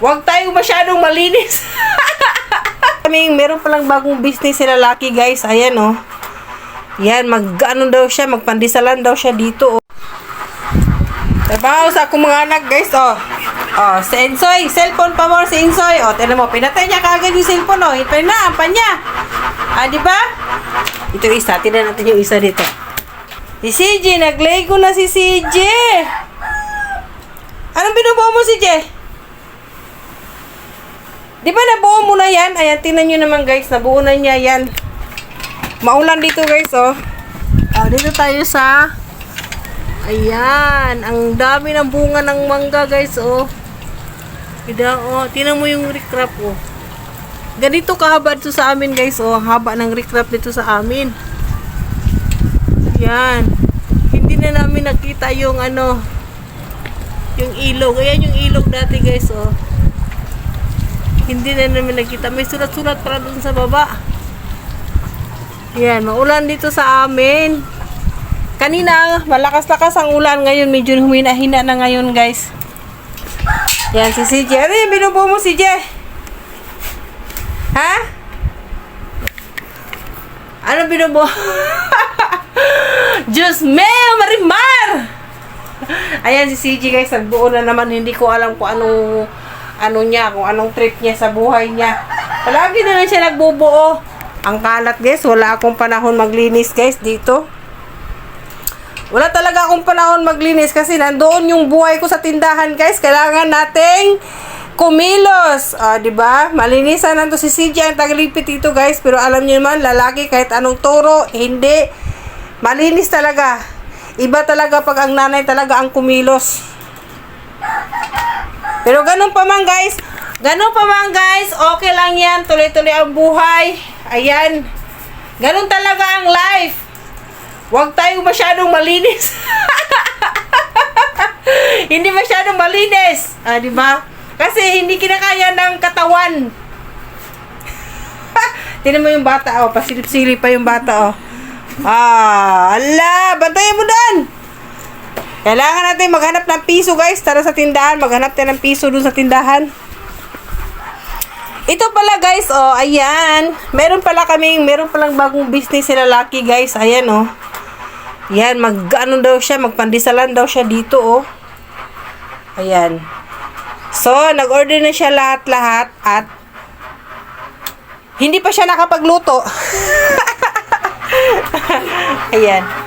Huwag tayo masyadong malinis. Kaming meron palang bagong business si lalaki guys. Ayan oh. Yan, mag ano daw siya, magpandisalan daw siya dito oh. Trabaho sa akong mga anak guys oh. Oh, si Ensoy, cellphone pa mo si Ensoy. Oh, tignan mo, pinatay niya kagad yung cellphone oh. Ito na, ang panya. Ah, di ba? Ito isa, tignan natin yung isa dito. Si CJ, naglego na si CJ. Anong binubuo mo si J? Di ba nabuo mo na yan? Ayan, tingnan nyo naman guys, nabuo na niya yan. Maulan dito guys, oh. Oh, dito tayo sa... Ayan, ang dami ng bunga ng mangga guys, oh. Ida, oh, tingnan mo yung recrap, oh. Ganito kahaba dito sa amin guys, oh. Haba ng recrap dito sa amin. Yan. Hindi na namin nakita yung ano, yung ilog. Ayan yung ilog dati guys, oh. Hindi na namin nakita. May sulat-sulat para dun sa baba. Yan, maulan dito sa amin. Kanina, malakas-lakas ang ulan. Ngayon, medyo humina-hina na ngayon, guys. Yan, si CJ. Ano yung binubuo mo, CJ? Ha? Ano binubuo? Diyos meo, Marimar! Ayan si CJ guys, nagbuo na naman. Hindi ko alam kung anong ano niya, kung anong trip niya sa buhay niya. Palagi na lang siya nagbubuo. Ang kalat guys, wala akong panahon maglinis guys dito. Wala talaga akong panahon maglinis kasi nandoon yung buhay ko sa tindahan guys. Kailangan nating kumilos. Ah, 'di ba? Malinisan nanto si CJ ang taglipit dito guys, pero alam niyo naman lalaki kahit anong turo, hindi malinis talaga. Iba talaga pag ang nanay talaga ang kumilos. Pero ganun pa man guys, ganun pa man guys, okay lang yan, tuloy-tuloy ang buhay. Ayan, ganun talaga ang life. Huwag tayo masyadong malinis. hindi masyadong malinis. Ah, di ba? Kasi hindi kinakaya ng katawan. Tingnan mo yung bata, oh. Pasilip-silip pa yung bata, oh. Ah, ala, bantayan mo doon. Kailangan natin maghanap ng piso, guys. Tara sa tindahan, maghanap tayo ng piso dun sa tindahan. Ito pala, guys, oh, ayan. Meron pala kaming, meron palang bagong business si lalaki, guys. Ayan, oh. Yan, mag, ano daw siya, magpandisalan daw siya dito, oh. Ayan. So, nag-order na siya lahat-lahat at hindi pa siya nakapagluto. Ayan.